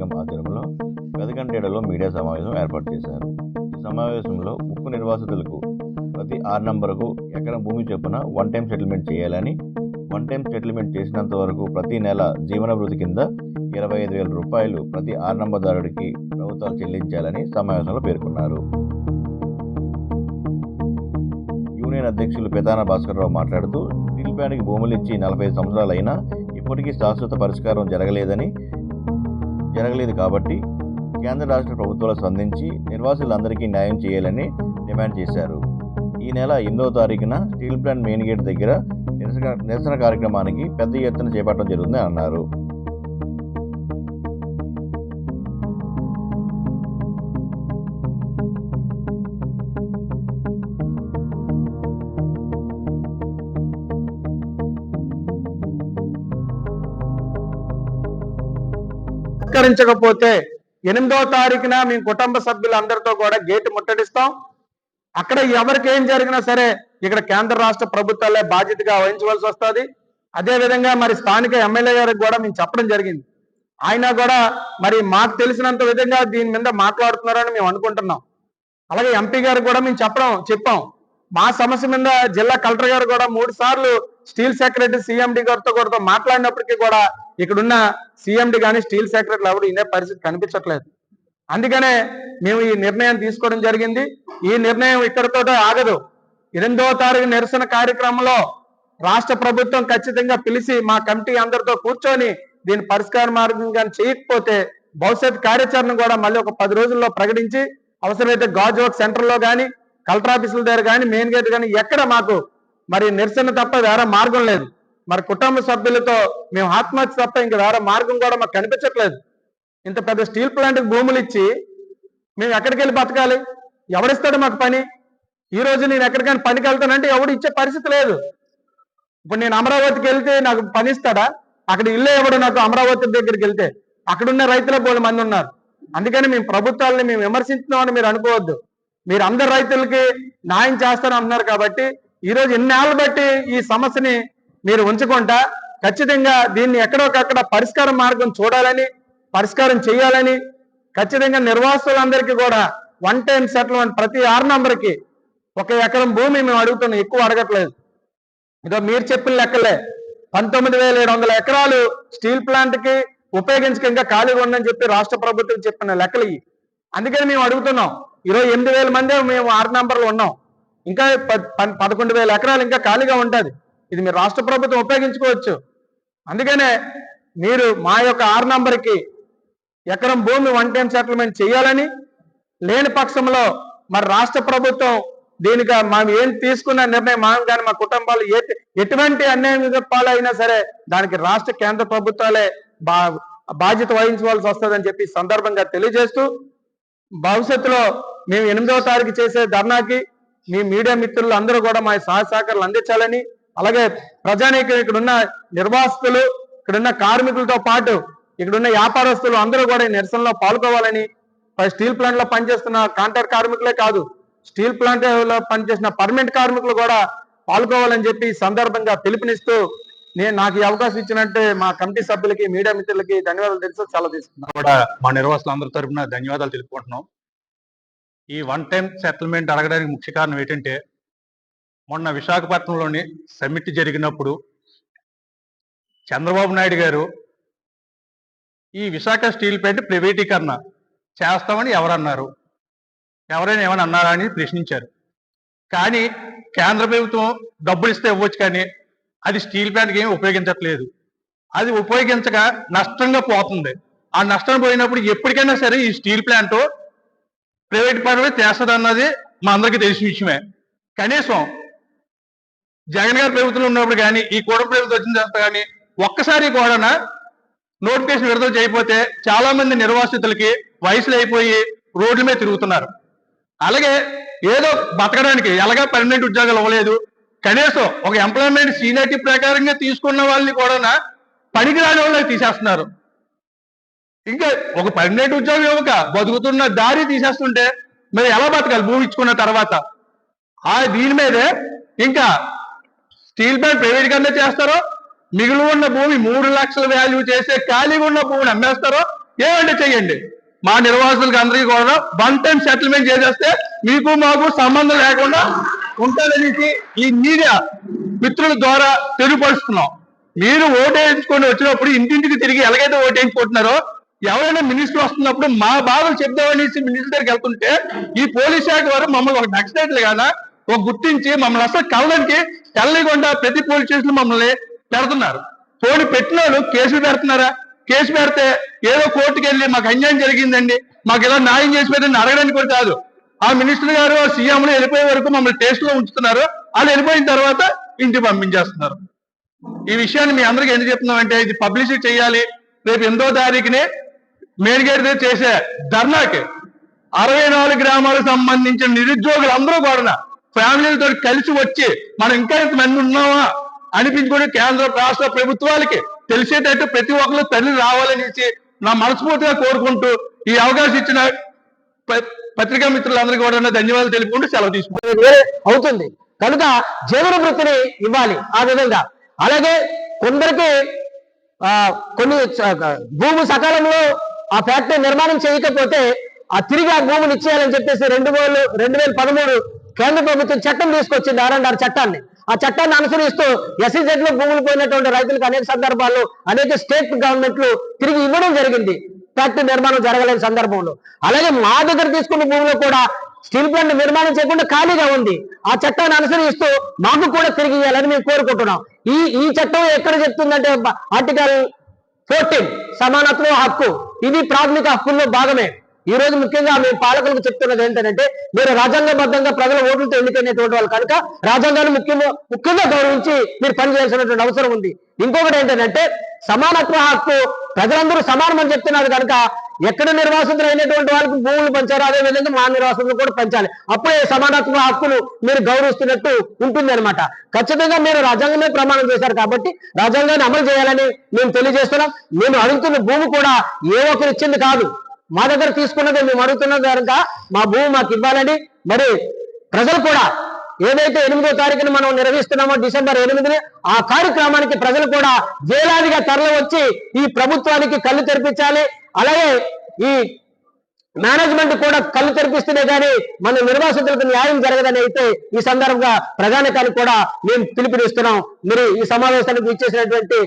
ఆధ్వర్యంలో పెదకంటేడలో మీడియా సమావేశం ఏర్పాటు చేశారు. ఈ సమావేశంలో ఉక్కు నిర్వాసితులకు ప్రతి ఆరు నంబరుకు ఎకరం భూమి చొప్పున వన్ టైం సెటిల్మెంట్ చేయాలని వన్ టైం సెటిల్మెంట్ చేసినంత వరకు ప్రతి నెల జీవనభృతి కింద ఇరవై ఐదు వేల రూపాయలు ప్రతి ఆరు నంబర్దారుడికి ప్రభుత్వాలు చెల్లించాలని సమావేశంలో పేర్కొన్నారు. యూనియన్ అధ్యక్షులు పెతాన భాస్కర్రావు మాట్లాడుతూ స్టీల్ ప్లాంట్కి భూములు ఇచ్చి నలభై సంవత్సరాలైనా సంవత్సరాలు ఇప్పటికీ శాశ్వత పరిష్కారం జరగలేదని జరగలేదు కాబట్టి కేంద్ర రాష్ట్ర ప్రభుత్వాలు స్పందించి నిర్వాసులందరికీ న్యాయం చేయాలని డిమాండ్ చేశారు. ఈ నెల ఎనిమిదవ తారీఖున స్టీల్ ప్లాంట్ మెయిన్ గేట్ దగ్గర నిరసన నిరసన కార్యక్రమానికి పెద్ద ఎత్తున చేపట్టడం జరుగుతుందని అన్నారు. సత్కరించకపోతే ఎనిమిదో తారీఖున మీ కుటుంబ సభ్యులందరితో కూడా గేటు ముట్టడిస్తాం. అక్కడ ఎవరికి ఏం జరిగినా సరే ఇక్కడ కేంద్ర రాష్ట్ర ప్రభుత్వాలే బాధ్యతగా వహించవలసి వస్తుంది. అదే విధంగా మరి స్థానిక ఎమ్మెల్యే గారికి కూడా మేము చెప్పడం జరిగింది. ఆయన కూడా మరి మాకు తెలిసినంత విధంగా దీని మీద మాట్లాడుతున్నారని మేము అనుకుంటున్నాం. అలాగే ఎంపీ గారికి కూడా మేము చెప్పడం చెప్పాం. మా సమస్య మీద జిల్లా కలెక్టర్ గారు కూడా మూడు సార్లు స్టీల్ సెక్రటరీ సిఎండి గారితో కూడా మాట్లాడినప్పటికీ కూడా ఇక్కడున్న సిఎండి కానీ స్టీల్ సెక్రటరీలు ఎవరు ఇదే పరిస్థితి కనిపించట్లేదు. అందుకనే మేము ఈ నిర్ణయం తీసుకోవడం జరిగింది. ఈ నిర్ణయం ఇక్కడతో ఆగదు. ఎనిమిదవ తారీఖు నిరసన కార్యక్రమంలో రాష్ట్ర ప్రభుత్వం ఖచ్చితంగా పిలిచి మా కమిటీ అందరితో కూర్చొని దీని పరిష్కార మార్గం కానీ చేయకపోతే భవిష్యత్ కార్యాచరణ కూడా మళ్ళీ ఒక పది రోజుల్లో ప్రకటించి అవసరమైతే గాజ్ సెంటర్లో కానీ కలెక్టర్ ఆఫీసుల దగ్గర కానీ మెయిన్ గేట్ కానీ ఎక్కడ మాకు మరి నిరసన తప్ప వేరే మార్గం లేదు. మరి కుటుంబ సభ్యులతో మేము ఆత్మహత్య తప్ప ఇంక వేరే మార్గం కూడా మాకు కనిపించట్లేదు. ఇంత పెద్ద స్టీల్ ప్లాంట్ భూములు ఇచ్చి మేము ఎక్కడికి వెళ్ళి బతకాలి? ఎవరిస్తాడు మాకు పని? ఈ రోజు నేను ఎక్కడికైనా పనికి వెళ్తానంటే ఎవడు ఇచ్చే పరిస్థితి లేదు. ఇప్పుడు నేను అమరావతికి వెళ్తే నాకు పని ఇస్తాడా? అక్కడ ఇల్లు ఎవడు నాకు అమరావతి దగ్గరికి వెళ్తే? అక్కడున్న రైతులే పోలి మంది ఉన్నారు. అందుకని మేము ప్రభుత్వాలని మేము విమర్శించున్నామని మీరు అనుకోవద్దు. మీరు అందరు రైతులకి న్యాయం చేస్తారని అంటున్నారు కాబట్టి ఈ రోజు ఎన్నేళ్ళు బట్టి ఈ సమస్యని మీరు ఉంచకుండా ఖచ్చితంగా దీన్ని ఎక్కడొకక్కడ పరిష్కార మార్గం చూడాలని పరిష్కారం చేయాలని ఖచ్చితంగా నిర్వాసులందరికీ కూడా వన్ టైం సెటిల్మెంట్ ప్రతి ఆరు నంబర్కి ఒక ఎకరం భూమి మేము అడుగుతున్నాం ఎక్కువ అడగట్లేదు. ఇదో మీరు చెప్పిన లెక్కలే. పంతొమ్మిది వేల ఏడు వందల ఎకరాలు స్టీల్ ప్లాంట్కి ఉపయోగించక ఇంకా ఖాళీగా ఉందని చెప్పి రాష్ట్ర ప్రభుత్వం చెప్పిన లెక్కలు ఇవి. అందుకని మేము అడుగుతున్నాం ఇరవై ఎనిమిది వేల మందే మేము ఆరు నంబర్లు ఉన్నాం. ఇంకా ప- ప- పదకొండు వేల ఎకరాలు ఇంకా ఖాళీగా ఉంటుంది. ఇది మీరు రాష్ట్ర ప్రభుత్వం ఉపయోగించుకోవచ్చు. అందుకనే మీరు మా యొక్క ఆరు నంబర్కి ఎకరం భూమి వన్ టైం సెటిల్మెంట్ చేయాలని లేని పక్షంలో మరి రాష్ట్ర ప్రభుత్వం దీనికి మనం ఏం తీసుకున్న నిర్ణయం మనం కానీ మా కుటుంబాలు ఎటువంటి అన్యాయం పాలైనా సరే దానికి రాష్ట్ర కేంద్ర ప్రభుత్వాలే బా బాధ్యత వహించవలసి వస్తుందని చెప్పి సందర్భంగా తెలియజేస్తూ భవిష్యత్తులో మేము ఎనిమిదవ తారీఖు చేసే ధర్నాకి మీ మీడియా మిత్రులు అందరూ కూడా మా సహాయ సహకారాలు అందించాలని అలాగే ప్రజానీకం ఇక్కడున్న నిర్వాసితులు ఇక్కడున్న కార్మికులతో పాటు ఇక్కడున్న వ్యాపారస్తులు అందరూ కూడా ఈ నిరసనలో పాల్గొవాలని స్టీల్ ప్లాంట్లో పనిచేస్తున్న కాంట్రాక్ట్ కార్మికులే కాదు స్టీల్ ప్లాంట్లో పనిచేసిన పర్మనెంట్ కార్మికులు కూడా పాల్గొవాలని చెప్పి సందర్భంగా పిలుపునిస్తూ నేను నాకు ఈ అవకాశం ఇచ్చినట్టే మా కమిటీ సభ్యులకి మీడియా మిత్రులకి ధన్యవాదాలు తెలుసు చాలా తీసుకున్నాను కూడా మా నిర్వాసులందరి తరఫున ధన్యవాదాలు తెలుపుకుంటున్నాం. ఈ వన్ టైం సెటిల్మెంట్ అడగడానికి ముఖ్య కారణం ఏంటంటే మొన్న విశాఖపట్నంలోని సమ్మిట్ జరిగినప్పుడు చంద్రబాబు నాయుడు గారు ఈ విశాఖ స్టీల్ ప్లాంట్ ప్రైవేటీకరణ చేస్తామని ఎవరన్నారు? ఎవరైనా ఏమైనా అన్నారా అని ప్రశ్నించారు. కానీ కేంద్ర ప్రభుత్వం డబ్బులు ఇస్తే ఇవ్వచ్చు కానీ అది స్టీల్ ప్లాంట్కి ఏమి ఉపయోగించట్లేదు. అది ఉపయోగించక నష్టంగా పోతుంది. ఆ నష్టం పోయినప్పుడు ఎప్పటికైనా సరే ఈ స్టీల్ ప్లాంట్ ప్రైవేట్ పరమే చేస్తుంది అన్నది మా అందరికీ తెలిసిన విషయమే. కనీసం జగన్ గారి ప్రభుత్వం ఉన్నప్పుడు కానీ ఈ కూడ ప్రభుత్వం వచ్చిన తర్వాత కానీ ఒక్కసారి కూడా నోటిఫికేషన్ విడుదల చేయకపోతే చాలా మంది నిర్వాసితులకి వయసులు అయిపోయి రోడ్ల మీద తిరుగుతున్నారు. అలాగే ఏదో బతకడానికి ఎలాగా పర్మనెంట్ ఉద్యోగాలు ఇవ్వలేదు. కనీసం ఒక ఎంప్లాయ్మెంట్ సీనియారిటీ ప్రకారంగా తీసుకున్న వాళ్ళని కూడా పనికి రాని వాళ్ళకి తీసేస్తున్నారు. ఇంకా ఒక పర్మనెంట్ ఉద్యోగం ఇవ్వక బతుకుతున్న దారి తీసేస్తుంటే మరి ఎలా బతకాలి? భూమి ఇచ్చుకున్న తర్వాత. ఆ దీని మీదే ఇంకా స్టీల్ ప్లాంట్ ప్రైవేట్ గానే చేస్తారో? మిగిలి ఉన్న భూమి మూడు లక్షల వాల్యూ చేసే ఖాళీగా ఉన్న భూమిని అమ్మేస్తారో? ఏమంటే చెయ్యండి. మా నిర్వాసులకు అందరికీ కూడా వన్ టైం సెటిల్మెంట్ చేసేస్తే మీకు మాకు సంబంధం లేకుండా ఉంటుందనేసి ఈ మీడియా మిత్రుల ద్వారా తెలియపరుస్తున్నాం. మీరు ఓటు వేయించుకొని వచ్చినప్పుడు ఇంటింటికి తిరిగి ఎలాగైతే ఓటు వేయించుకుంటున్నారో ఎవరైనా మినిస్టర్ వస్తున్నప్పుడు మా బాధలు చెప్దామనేసి మినిస్టర్ దగ్గరికి వెళ్తుంటే ఈ పోలీస్ శాఖ వారు మమ్మల్ని ఒక నక్సలైట్లు కానీ ఒక గుర్తించి మమ్మల్ని అసలు కలడానికి తెల్లకుండా ప్రతి పోలీస్ స్టేషన్ మమ్మల్ని పెడుతున్నారు. పోనీ పెట్టినోళ్ళు కేసులు పెడుతున్నారా? కేసు పెడితే ఏదో కోర్టుకి వెళ్ళి మాకు అన్యాయం జరిగిందండి మాకు ఇలా న్యాయం చేసి పెట్టండి అడగడానికి కూడా కాదు. ఆ మినిస్టర్ గారు సీఎంలు వెళ్ళిపోయే వరకు మమ్మల్ని టేస్ట్లో ఉంచుతున్నారు. వాళ్ళు వెళ్ళిపోయిన తర్వాత ఇంటికి పంపించేస్తున్నారు. ఈ విషయాన్ని మీ అందరికీ ఎందుకు చెప్తున్నామంటే ఇది పబ్లిసిటీ చేయాలి. రేపు ఎనిమిదో తారీఖుని మెయిన్ గేట్ దగ్గర చేసే ధర్నాకి అరవై నాలుగు గ్రామాలకు సంబంధించిన నిరుద్యోగులు అందరూ కూడా ఫ్యామిలీలతో కలిసి వచ్చి మనం ఇంకా ఇంతమంది ఉన్నామా? అనిపించుకుని కేంద్ర రాష్ట్ర ప్రభుత్వాలకి తెలిసేటట్టు ప్రతి ఒక్కరు తల్లి రావాలనేసి నా మనస్ఫూర్తిగా కోరుకుంటూ ఈ అవకాశం ఇచ్చిన ప- పత్రికా మిత్రులందరికీ కూడా ధన్యవాదాలు తెలుపుకుంటూ సెలవు తీసుకుంటారు వేరే అవుతుంది. కనుక జీవన వృత్తిని ఇవ్వాలి ఆ విధంగా. అలాగే కొందరికి ఆ, కొన్ని భూమి సకాలంలో ఆ ఫ్యాక్టరీ నిర్మాణం చేయకపోతే ఆ తిరిగి ఆ భూమిని ఇచ్చేయాలని చెప్పేసి రెండు వేలు రెండు వేల పదమూడు కేంద్ర ప్రభుత్వం చట్టం తీసుకొచ్చింది ఆర్ఎండ్ఆర్ చట్టాన్ని. ఆ చట్టాన్ని అనుసరిస్తూ ఎస్ఈజెడ్లో భూములు పోయినటువంటి రైతులకు అనేక సందర్భాల్లో అనేక స్టేట్ గవర్నమెంట్లు తిరిగి ఇవ్వడం జరిగింది. ఫ్యాక్టరీ నిర్మాణం జరగలేని సందర్భంలో. అలాగే మా దగ్గర తీసుకున్న భూమిలో కూడా స్టీల్ ప్లాంట్ నిర్మాణం చేయకుండా ఖాళీగా ఉంది. ఆ చట్టాన్ని అనుసరిస్తూ మాకు కూడా తిరిగి ఇవ్వాలని మేము కోరుకుంటున్నాం. ఈ ఈ చట్టం ఎక్కడ చెప్తుందంటే ఆర్టికల్ ఫోర్టీన్ సమానత్వం హక్కు. ఇది ప్రాథమిక హక్కుల్లో భాగమే. ఈ రోజు ముఖ్యంగా మేము పాలకులకు చెప్తున్నది ఏంటంటే మీరు రాజ్యాంగబద్ధంగా ప్రజల ఓట్లతో ఎన్నికైనటువంటి వాళ్ళు కనుక రాజ్యాంగాన్ని ముఖ్యంగా ముఖ్యంగా గౌరవించి మీరు పనిచేయాల్సినటువంటి అవసరం ఉంది. ఇంకొకటి ఏంటంటే సమానత్వ హక్కు ప్రజలందరూ సమానమని చెప్తున్నారు కనుక ఎక్కడ నిర్వాసితులు అయినటువంటి వాళ్ళకి భూములు పంచారు అదే విధంగా మా నిర్వాసితులు కూడా పంచాలి. అప్పుడే సమానత్వ హక్కులు మీరు గౌరవిస్తున్నట్టు ఉంటుంది అనమాట ఖచ్చితంగా మీరు రాజ్యాంగమే ప్రమాణం చేశారు కాబట్టి రాజ్యాంగాన్ని అమలు చేయాలని మేము తెలియజేస్తున్నాం. మేము అడుగుతున్న భూమి కూడా ఏ ఒక్కరు ఇచ్చింది కాదు. మా దగ్గర తీసుకున్నది మేము అడుగుతున్నది కనుక మా భూమి మాకు ఇవ్వాలని మరి ప్రజలు కూడా ఏదైతే ఎనిమిదో తారీఖున మనం నిర్వహిస్తున్నామో డిసెంబర్ ఎనిమిదిని ఆ కార్యక్రమానికి ప్రజలు కూడా వేలాదిగా తరలి వచ్చి ఈ ప్రభుత్వానికి కళ్ళు తెరిపించాలి. అలాగే ఈ మేనేజ్మెంట్ కూడా కళ్ళు తెరిపిస్తేనే కానీ మన నిర్వాసితులకు న్యాయం జరగదని అయితే ఈ సందర్భంగా ప్రధానికానికి కూడా మేము పిలుపునిస్తున్నాం. మీరు ఈ సమావేశానికి ఇచ్చేసినటువంటి